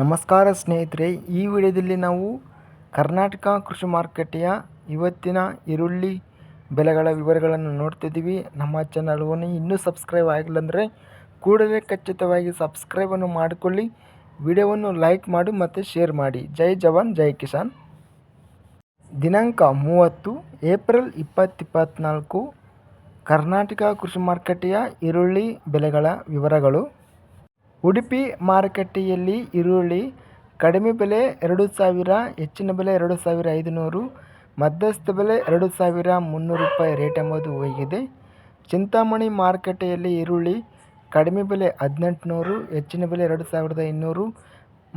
ನಮಸ್ಕಾರ ಸ್ನೇಹಿತರೆ, ಈ ವಿಡಿಯೋದಲ್ಲಿ ನಾವು ಕರ್ನಾಟಕ ಕೃಷಿ ಮಾರುಕಟ್ಟೆಯ ಇವತ್ತಿನ ಈರುಳ್ಳಿ ಬೆಲೆಗಳ ವಿವರಗಳನ್ನು ನೋಡ್ತಿದ್ದೀವಿ. ನಮ್ಮ ಚಾನಲ್ವನ್ನು ಇನ್ನೂ ಸಬ್ಸ್ಕ್ರೈಬ್ ಆಗಿಲ್ಲ ಅಂದರೆ ಕೂಡಲೇ ಖಚಿತವಾಗಿ ಸಬ್ಸ್ಕ್ರೈಬನ್ನು ಮಾಡಿಕೊಳ್ಳಿ. ವಿಡಿಯೋವನ್ನು ಲೈಕ್ ಮಾಡಿ ಮತ್ತು ಶೇರ್ ಮಾಡಿ. ಜೈ ಜವಾನ್, ಜೈ ಕಿಸಾನ್. ದಿನಾಂಕ ಮೂವತ್ತು, ಏಪ್ರಿಲ್ ಇಪ್ಪತ್ತಿಪ್ಪತ್ನಾಲ್ಕು ಕರ್ನಾಟಕ ಕೃಷಿ ಮಾರುಕಟ್ಟೆಯ ಈರುಳ್ಳಿ ಬೆಲೆಗಳ ವಿವರಗಳು. ಉಡುಪಿ ಮಾರುಕಟ್ಟೆಯಲ್ಲಿ ಈರುಳ್ಳಿ ಕಡಿಮೆ ಬೆಲೆ ಎರಡು ಸಾವಿರ, ಹೆಚ್ಚಿನ ಬೆಲೆ ಎರಡು ಸಾವಿರ ಐದುನೂರು, ಮಧ್ಯಸ್ಥ ಬೆಲೆ ಎರಡು ಸಾವಿರ ಮುನ್ನೂರು ರೂಪಾಯಿ ರೇಟ್ ಎಂಬುದು ಹೋಗಿದೆ. ಚಿಂತಾಮಣಿ ಮಾರುಕಟ್ಟೆಯಲ್ಲಿ ಈರುಳ್ಳಿ ಕಡಿಮೆ ಬೆಲೆ ಹದಿನೆಂಟುನೂರು, ಹೆಚ್ಚಿನ ಬೆಲೆ ಎರಡು ಸಾವಿರದ ಇನ್ನೂರು,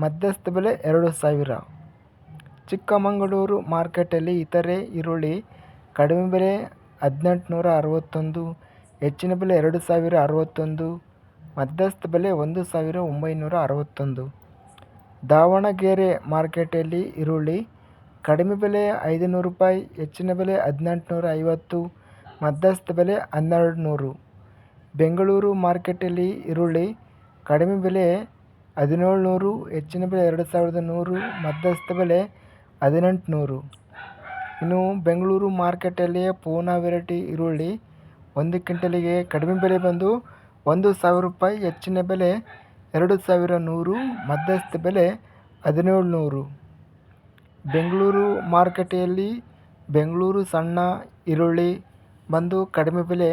ಮಧ್ಯಸ್ಥ ಬೆಲೆ ಎರಡು ಸಾವಿರ. ಚಿಕ್ಕಮಗಳೂರು ಮಾರ್ಕೆಟಲ್ಲಿ ಇತರೆ ಈರುಳ್ಳಿ ಕಡಿಮೆ ಬೆಲೆ ಹದಿನೆಂಟುನೂರ ಅರವತ್ತೊಂದು, ಹೆಚ್ಚಿನ ಬೆಲೆ ಎರಡು ಸಾವಿರ ಅರವತ್ತೊಂದು ಮಧ್ಯಸ್ಥ ಬೆಲೆ ಒಂದು ಸಾವಿರ ಒಂಬೈನೂರ ಅರವತ್ತೊಂದು. ದಾವಣಗೆರೆ ಮಾರ್ಕೆಟಲ್ಲಿ ಈರುಳ್ಳಿ ಕಡಿಮೆ ಬೆಲೆ ಐದು ನೂರು ರೂಪಾಯಿ, ಹೆಚ್ಚಿನ ಬೆಲೆ ಹದಿನೆಂಟುನೂರ ಐವತ್ತು, ಮಧ್ಯಸ್ಥ ಬೆಲೆ ಹನ್ನೆರಡು ನೂರು ಬೆಂಗಳೂರು ಮಾರ್ಕೆಟಲ್ಲಿ ಈರುಳ್ಳಿ ಕಡಿಮೆ ಬೆಲೆ ಹದಿನೇಳು ನೂರು ಹೆಚ್ಚಿನ ಬೆಲೆ ಎರಡು ಸಾವಿರದ ನೂರು, ಮಧ್ಯಸ್ಥ ಬೆಲೆ ಹದಿನೆಂಟು ನೂರು ಇನ್ನು ಬೆಂಗಳೂರು ಮಾರ್ಕೆಟಲ್ಲಿ ಪೂನಾ ವೆರೈಟಿ ಈರುಳ್ಳಿ ಒಂದು ಕ್ವಿಂಟಲಿಗೆ ಕಡಿಮೆ ಬೆಲೆ ಬಂದು ಒಂದು ಸಾವಿರ ರೂಪಾಯಿ ಹೆಚ್ಚಿನ ಬೆಲೆ, ಎರಡು ಸಾವಿರ ನೂರು ಮಧ್ಯಸ್ಥ ಬೆಲೆ, ಹದಿನೇಳು ನೂರು. ಬೆಂಗಳೂರು ಮಾರುಕಟ್ಟೆಯಲ್ಲಿ ಬೆಂಗಳೂರು ಸಣ್ಣ ಈರುಳ್ಳಿ ಬಂದು ಕಡಿಮೆ ಬೆಲೆ,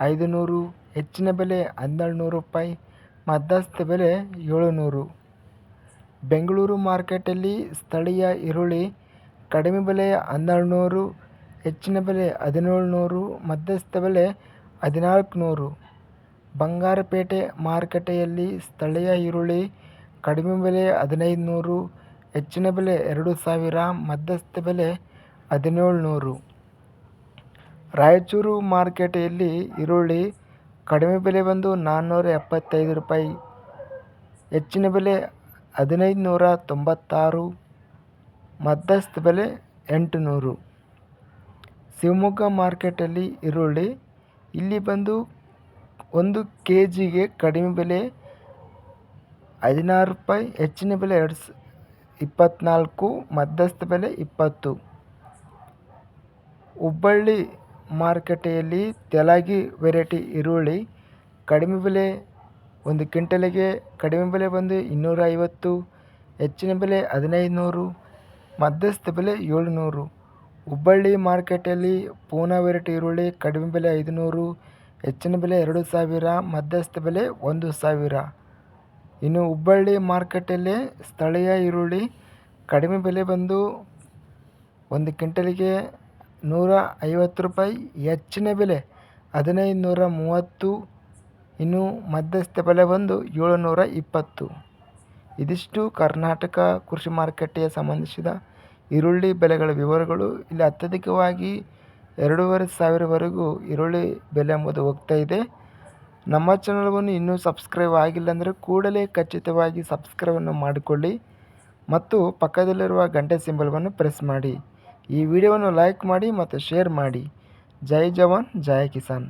ಐದು ನೂರು, ಹೆಚ್ಚಿನ ಬೆಲೆ ಹನ್ನೆರಡು ನೂರು ರೂಪಾಯಿ, ಮಧ್ಯಸ್ಥ ಬೆಲೆ ಏಳುನೂರು ಬೆಂಗಳೂರು ಮಾರ್ಕೆಟಲ್ಲಿ ಸ್ಥಳೀಯ ಈರುಳ್ಳಿ ಕಡಿಮೆ ಬೆಲೆ ಹನ್ನೆರಡು ನೂರು, ಹೆಚ್ಚಿನ ಬೆಲೆ, ಹದಿನೇಳು ನೂರು, ಮಧ್ಯಸ್ಥ ಬೆಲೆ, ಹದಿನಾಲ್ಕು ನೂರು. ಬಂಗಾರಪೇಟೆ ಮಾರುಕಟ್ಟೆಯಲ್ಲಿ ಸ್ಥಳೀಯ ಈರುಳ್ಳಿ ಕಡಿಮೆ ಬೆಲೆ ಹದಿನೈದು ನೂರು ಹೆಚ್ಚಿನ ಬೆಲೆ ಎರಡು ಸಾವಿರ, ಮಧ್ಯಸ್ಥ ಬೆಲೆ ಹದಿನೇಳು ನೂರು ರಾಯಚೂರು ಮಾರುಕಟ್ಟೆಯಲ್ಲಿ ಈರುಳ್ಳಿ ಕಡಿಮೆ ಬೆಲೆ ಬಂದು ನಾನ್ನೂರ ಎಪ್ಪತ್ತೈದು ರೂಪಾಯಿ, ಹೆಚ್ಚಿನ ಬೆಲೆ ಹದಿನೈದು ನೂರ ತೊಂಬತ್ತಾರು, ಮಧ್ಯಸ್ಥ ಬೆಲೆ ಎಂಟು ನೂರು ಶಿವಮೊಗ್ಗ ಮಾರ್ಕೆಟಲ್ಲಿ ಈರುಳ್ಳಿ ಇಲ್ಲಿ ಬಂದು ಒಂದು ಕೆ ಜಿಗೆ ಕಡಿಮೆ ಬೆಲೆ ಹದಿನಾರು ರೂಪಾಯಿ, ಹೆಚ್ಚಿನ ಬೆಲೆ ಎರಡು ಸ ಇಪ್ಪತ್ತ್ನಾಲ್ಕು ಮಧ್ಯಸ್ಥ ಬೆಲೆ ಇಪ್ಪತ್ತು. ಹುಬ್ಬಳ್ಳಿ ಮಾರುಕಟ್ಟೆಯಲ್ಲಿ ತೆಲಗಿ ವೆರೈಟಿ ಈರುಳ್ಳಿ ಕಡಿಮೆ ಬೆಲೆ ಒಂದು ಕ್ವಿಂಟಲಿಗೆ ಕಡಿಮೆ ಬೆಲೆ ಬಂದು ಇನ್ನೂರ ಐವತ್ತು ಹೆಚ್ಚಿನ ಬೆಲೆ ಹದಿನೈದು ನೂರು ಮಧ್ಯಸ್ಥ ಬೆಲೆ ಏಳುನೂರು. ಹುಬ್ಬಳ್ಳಿ ಮಾರ್ಕೆಟಲ್ಲಿ ಪೂನಾ ವೆರೈಟಿ ಈರುಳ್ಳಿ ಕಡಿಮೆ ಬೆಲೆ ಐದುನೂರು ಹೆಚ್ಚಿನ ಬೆಲೆ ಎರಡು ಸಾವಿರ, ಮಧ್ಯಸ್ಥ ಬೆಲೆ ಒಂದು ಸಾವಿರ. ಇನ್ನು ಹುಬ್ಬಳ್ಳಿ ಮಾರ್ಕೆಟಲ್ಲಿ ಸ್ಥಳೀಯ ಈರುಳ್ಳಿ ಕಡಿಮೆ ಬೆಲೆ ಬಂದು ಒಂದು ಕ್ವಿಂಟಲಿಗೆ ನೂರ ಐವತ್ತು ರೂಪಾಯಿ, ಹೆಚ್ಚಿನ ಬೆಲೆ ಹದಿನೈದು ನೂರ ಮೂವತ್ತು, ಇನ್ನು ಮಧ್ಯಸ್ಥ ಬೆಲೆ ಬಂದು ಏಳುನೂರ ಇಪ್ಪತ್ತು. ಇದಿಷ್ಟು ಕರ್ನಾಟಕ ಕೃಷಿ ಮಾರುಕಟ್ಟೆಗೆ ಸಂಬಂಧಿಸಿದ ಈರುಳ್ಳಿ ಬೆಲೆಗಳ ವಿವರಗಳು. ಇಲ್ಲಿ ಅತ್ಯಧಿಕವಾಗಿ ಎರಡೂವರೆ ಸಾವಿರವರೆಗೂ ಈರುಳ್ಳಿ ಬೆಲೆ ಎಂಬುದು ಹೋಗ್ತಾ ಇದೆ. ನಮ್ಮ ಚಾನಲ್ವನ್ನು ಇನ್ನೂ ಸಬ್ಸ್ಕ್ರೈಬ್ ಆಗಿಲ್ಲ ಅಂದರೆ ಕೂಡಲೇ ಖಚಿತವಾಗಿ ಸಬ್ಸ್ಕ್ರೈಬನ್ನು ಮಾಡಿಕೊಳ್ಳಿ ಮತ್ತು ಪಕ್ಕದಲ್ಲಿರುವ ಗಂಟೆ ಸಿಂಬಲ್ವನ್ನು ಪ್ರೆಸ್ ಮಾಡಿ. ಈ ವಿಡಿಯೋವನ್ನು ಲೈಕ್ ಮಾಡಿ ಮತ್ತು ಶೇರ್ ಮಾಡಿ. ಜೈ ಜವಾನ್, ಜೈ ಕಿಸಾನ್.